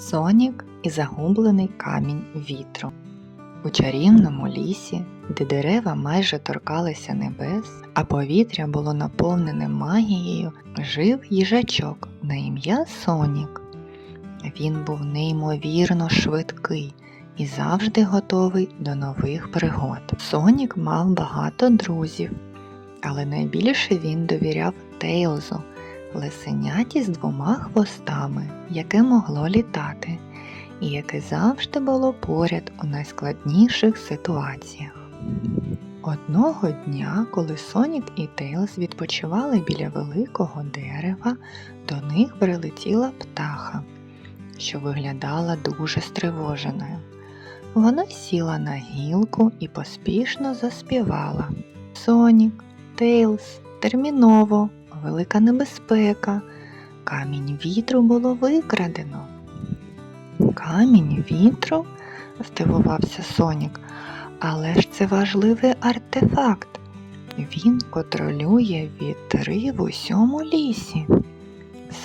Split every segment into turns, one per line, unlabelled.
Сонік і загублений камінь вітру. У чарівному лісі, де дерева майже торкалися небес, а повітря було наповнене магією, жив їжачок на ім'я Сонік. Він був неймовірно швидкий і завжди готовий до нових пригод. Сонік мав багато друзів, але найбільше він довіряв Тейлзу, лисеняті з двома хвостами, яке могло літати, і яке завжди було поряд у найскладніших ситуаціях. Одного дня, коли Сонік і Тейлз відпочивали біля великого дерева, до них прилетіла птаха, що виглядала дуже стривоженою. Вона сіла на гілку і поспішно заспівала. Сонік, Тейлз, терміново, велика небезпека. Камінь вітру було викрадено. Камінь вітру? здивувався Сонік. Але ж це важливий артефакт. Він контролює вітри в усьому лісі.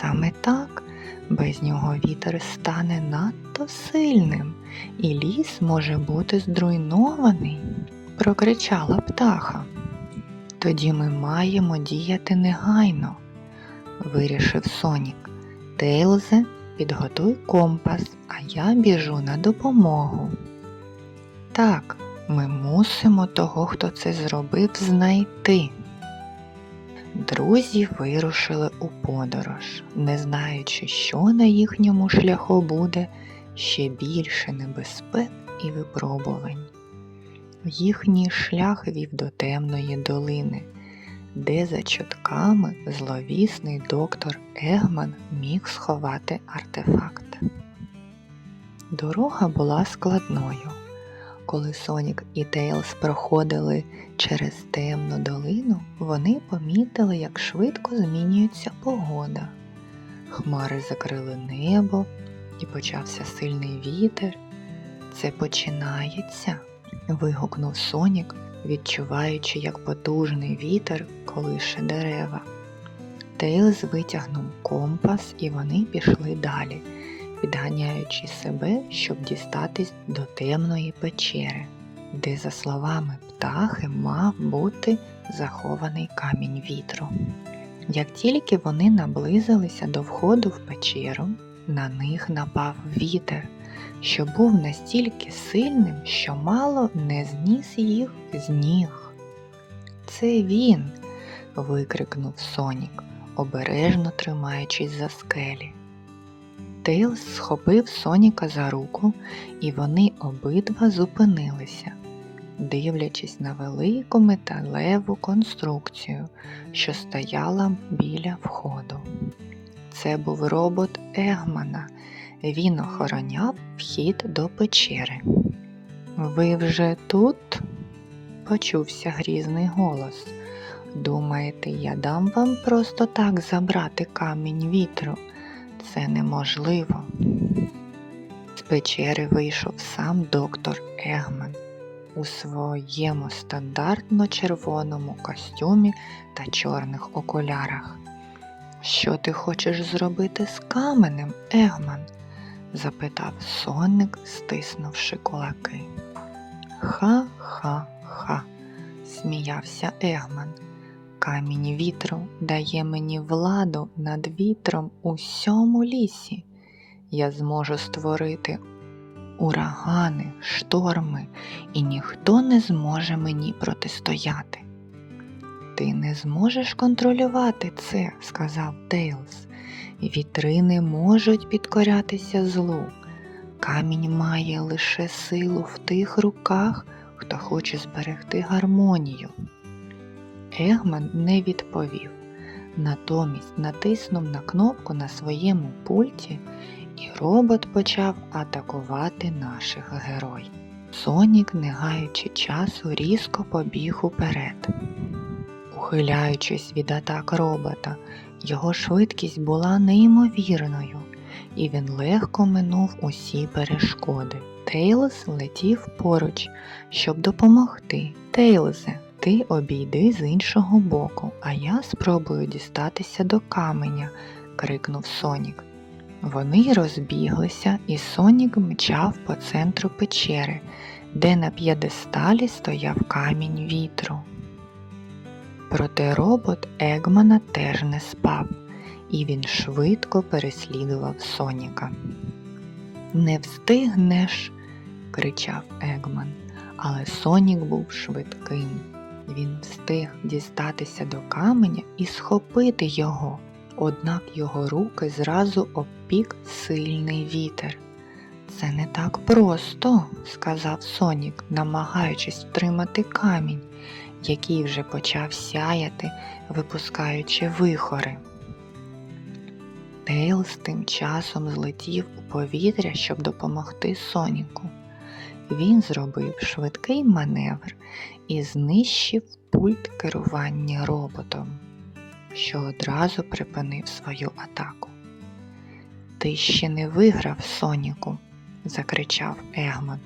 Саме так, без нього вітер стане надто сильним, і ліс може бути зруйнований, прокричала птаха. Тоді ми маємо діяти негайно, вирішив Сонік. Тейлзе, підготуй компас, а я біжу на допомогу. Так, ми мусимо того, хто це зробив, знайти. Друзі вирушили у подорож, не знаючи, що на їхньому шляху буде ще більше небезпек і випробувань. Їхній шлях вів до темної долини, де за чутками зловісний доктор Егман міг сховати артефакт. Дорога була складною. Коли Сонік і Тейлз проходили через темну долину, вони помітили, як швидко змінюється погода. Хмари закрили небо і почався сильний вітер. Це починається, вигукнув Сонік, відчуваючи, як потужний вітер колише дерева. Тейлз витягнув компас і вони пішли далі підганяючи себе, щоб дістатись до темної печери, де, за словами птахи, мав бути захований камінь вітру. Як тільки вони наблизилися до входу в печеру, на них напав вітер, що був настільки сильним, що мало не зніс їх з ніг. Це він. викрикнув Сонік, обережно тримаючись за скелі. Тейлз схопив Соніка за руку, і вони обидва зупинилися, дивлячись на велику металеву конструкцію, що стояла біля входу. Це був робот Егмана. Він охороняв вхід до печери. Ви вже тут? почувся грізний голос. Думаєте, я дам вам просто так забрати камінь вітру? Це неможливо. З печери вийшов сам доктор Егман у своєму стандартно червоному костюмі та чорних окулярах. Що ти хочеш зробити з каменем, Егман? Запитав сонник, стиснувши кулаки. Ха-ха-ха, сміявся Егман. Камінь вітру дає мені владу над вітром у всьому лісі. Я зможу створити урагани, шторми, і ніхто не зможе мені протистояти. Ти не зможеш контролювати це, сказав Тейлз. Вітри не можуть підкорятися злу. Камінь має лише силу в тих руках, хто хоче зберегти гармонію. Егман не відповів, натомість натиснув на кнопку на своєму пульті, і робот почав атакувати наших героїв. Сонік, не гаючи часу, різко побіг уперед. Ухиляючись від атак робота, його швидкість була неймовірною, і він легко минув усі перешкоди. Тейлз летів поруч, щоб допомогти. Тейлзе, ти обійди з іншого боку, а я спробую дістатися до каменя, крикнув Сонік. Вони розбіглися, і Сонік мчав по центру печери, де на п'єдесталі стояв камінь вітру. Проте робот Егмана теж не спав, і він швидко переслідував Соніка. Не встигнеш, кричав Егман, але Сонік був швидким. Він встиг дістатися до каменя і схопити його, однак його руки зразу обпік сильний вітер. Це не так просто, сказав Сонік, намагаючись втримати камінь, який вже почав сяяти, випускаючи вихори. Тейлз тим часом злетів у повітря, щоб допомогти Соніку. Він зробив швидкий маневр і знищив пульт керування роботом, що одразу припинив свою атаку. Ти ще не виграв, Соніку, закричав Егман,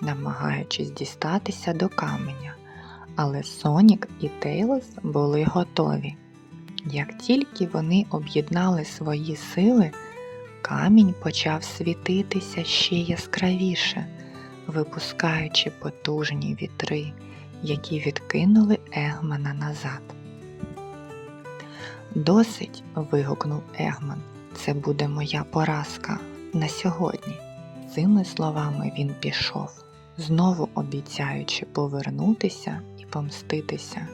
намагаючись дістатися до каменя, але Сонік і Тейлз були готові. Як тільки вони об'єднали свої сили, камінь почав світитися ще яскравіше, випускаючи потужні вітри, які відкинули Егмана назад. Досить. вигукнув Егман. Це буде моя поразка на сьогодні. Цими словами він пішов, знову обіцяючи повернутися помститися.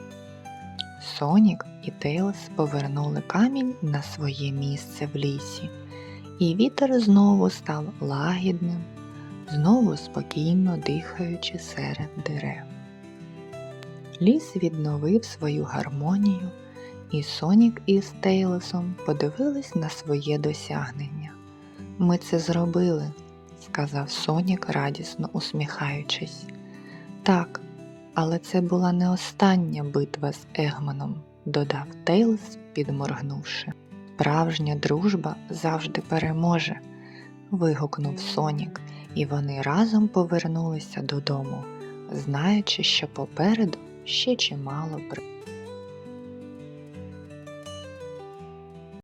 Сонік і Тейлз повернули камінь на своє місце в лісі, і вітер знову став лагідним, знову спокійно дихаючи серед дерев. Ліс відновив свою гармонію, і Сонік із Тейлесом подивились на своє досягнення. Ми це зробили, сказав Сонік, радісно усміхаючись. Так, але це була не остання битва з Егманом, додав Тейлз, підморгнувши. Справжня дружба завжди переможе. вигукнув Сонік, і вони разом повернулися додому, знаючи, що попереду ще чимало при.